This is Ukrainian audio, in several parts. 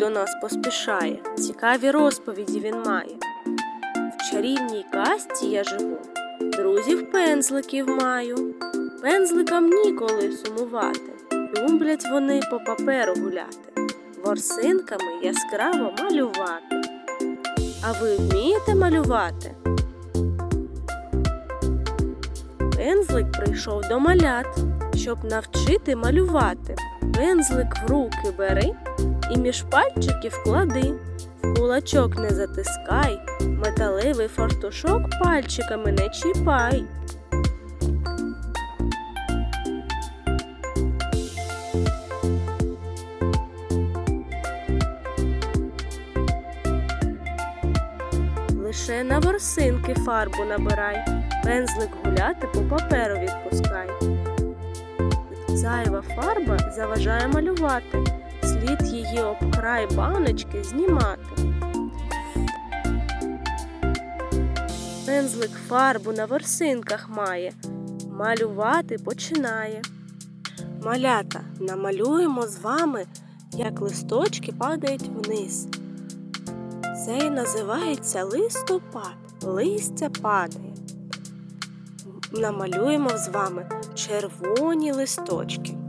до нас поспішає, цікаві розповіді він має. В чарівній касті я живу, друзів пензликів маю. Пензликам ніколи сумувати. Люблять вони по паперу гуляти, ворсинками яскраво малювати. А ви вмієте малювати? Пензлик прийшов до малят, щоб навчити малювати. Пензлик в руки бери і між пальчиків клади. В кулачок не затискай, металевий фартушок пальчиками не чіпай. Лише на ворсинки фарбу набирай, пензлик гуляти по паперу відпускай. Зайва фарба заважає малювати, слід її об край баночки знімати. Пензлик фарбу на ворсинках має, малювати починає. Малята, намалюємо з вами, як листочки падають вниз. Це і називається листопад. Листя падає. Намалюємо з вами червоні листочки.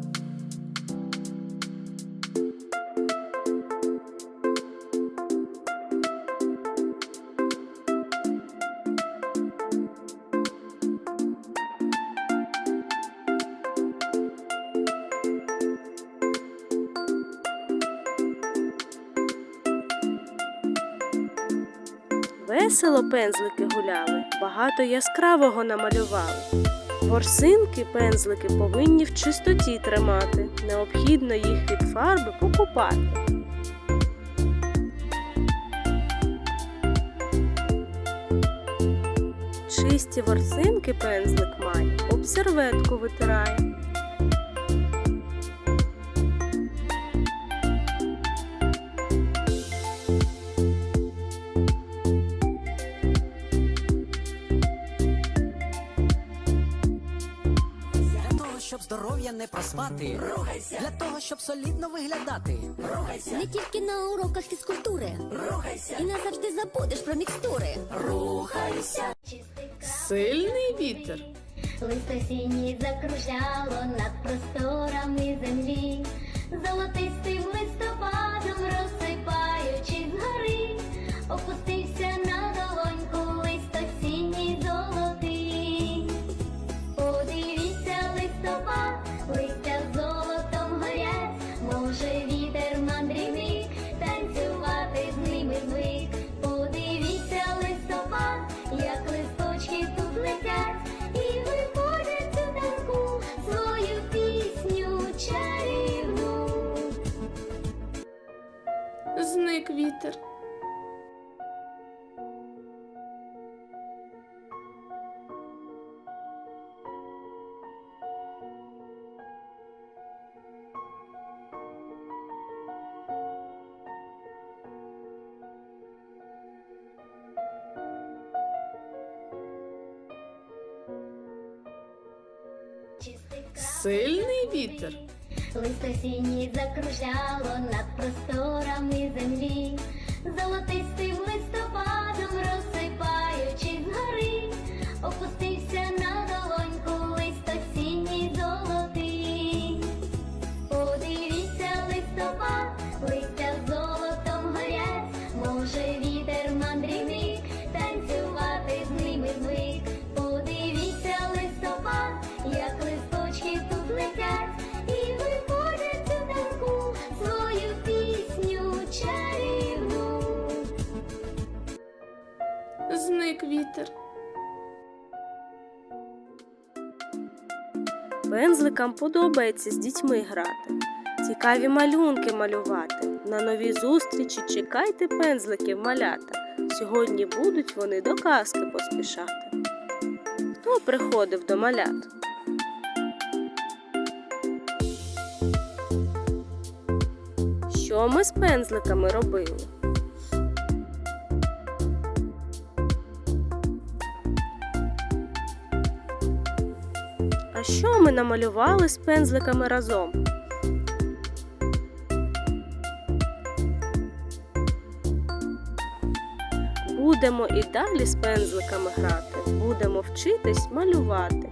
Весело пензлики гуляли, багато яскравого намалювали. Ворсинки пензлики повинні в чистоті тримати, необхідно їх від фарби покупати. Чисті ворсинки пензлик має, об серветку витирає. Щоб здоров'я не проспати. Рухайся. Для того, щоб солідно виглядати. Рухайся. Не тільки на уроках фізкультури. Рухайся. І назавжди забудеш про мікстури. Рухайся. Сильний вітер. Листо закружало над просторами землі, золотистим Зник вітер. Сильний вітер. Листо сіній закружляло над просторами землі, золотистим листопадом Пензликам подобається з дітьми грати, цікаві малюнки малювати. На нові зустрічі чекайте пензликів малята. Сьогодні будуть вони до казки поспішати. Хто приходив до малят? Що ми з пензликами робили? та що ми намалювали з пензликами разом. Будемо і далі з пензликами грати, будемо вчитись малювати.